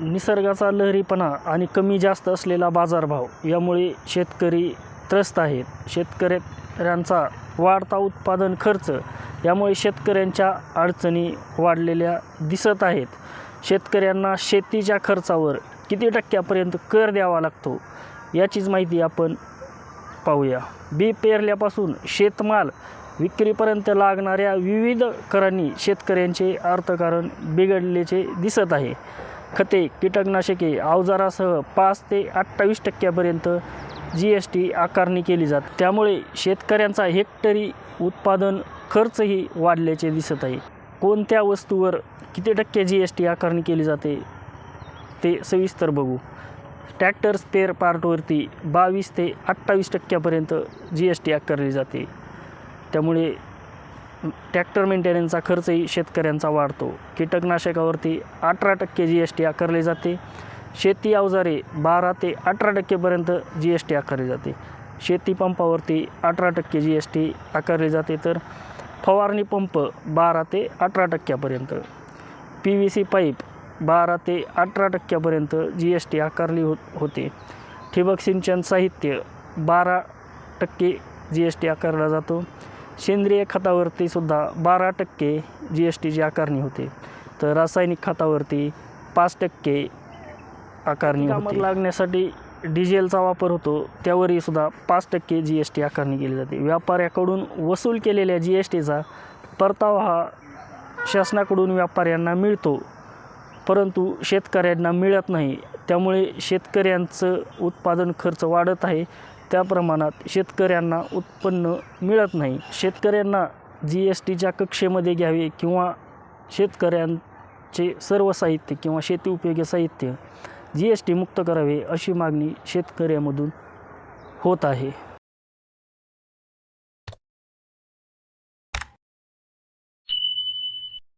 निसर्गाचा लहरीपणा आणि कमी जास्त असलेला बाजारभाव यामुळे शेतकरी त्रस्त आहेत. शेतकऱ्यांचा वाढता उत्पादन खर्च यामुळे शेतकऱ्यांच्या अडचणी वाढलेल्या दिसत आहेत. शेतकऱ्यांना शेतीच्या खर्चावर किती टक्क्यापर्यंत कर द्यावा लागतो याचीच माहिती आपण पाहूया. बी पेरल्यापासून शेतमाल विक्रीपर्यंत लागणाऱ्या विविध करांनी शेतकऱ्यांचे अर्थकारण बिघडल्याचे दिसत आहे. खते कीटकनाशके अवजारासह पाच ते अठ्ठावीस टक्क्यापर्यंत जी एस टी आकारणी केली जात. त्यामुळे शेतकऱ्यांचा हेक्टरी उत्पादन खर्चही वाढल्याचे दिसत आहे. कोणत्या वस्तूवर किती टक्के जी एस टी आकारणी केली जाते ते सविस्तर बघू. ट्रॅक्टर स्पेअर पार्टवरती बावीस ते अठ्ठावीस टक्क्यापर्यंत जी एस टी आकारली जाते. त्यामुळे ट्रॅक्टर मेंटेनन्सचा खर्चही शेतकऱ्यांचा वाढतो. कीटकनाशकावरती अठरा टक्के जी एस टी आकारली जाते. शेती अवजारे बारा ते अठरा टक्केपर्यंत जी एस टी आकारली जाते. शेती पंपावरती अठरा टक्के जी एस टी आकारली जाते. तर फवारणी पंप बारा ते अठरा टक्क्यापर्यंत पी व्ही सी पाईप बारा ते अठरा टक्क्यापर्यंत जी एस टी आकारली हो होते. ठिबक सिंचन साहित्य बारा टक्के जी एस टी आकारला जातो. सेंद्रिय खतावरती सुद्धा बारा टक्के जी एस टीची आकारणी होते. तर रासायनिक खतावरती पाच टक्के आकारणी होते. लागण्यासाठी डिझेलचा वापर होतो त्यावरही सुद्धा पाच टक्के जी एस टी आकारणी केली जाते. व्यापाऱ्याकडून वसूल केलेल्या जी एस टीचा परतावा हा शासनाकडून व्यापाऱ्यांना मिळतो परंतु शेतकऱ्यांना मिळत नाही. त्यामुळे शेतकऱ्यांचं उत्पादन खर्च वाढत आहे. त्या प्रमाणात शेतकऱ्यांना उत्पन्न मिळत नाही. शेतकऱ्यांना जी एस टीच्या कक्षेमध्ये घ्यावे किंवा शेतकऱ्यांचे सर्व साहित्य किंवा शेती उपयोगी साहित्य जी एस टी मुक्त करावे अशी मागणी शेतकऱ्यामधून होत आहे.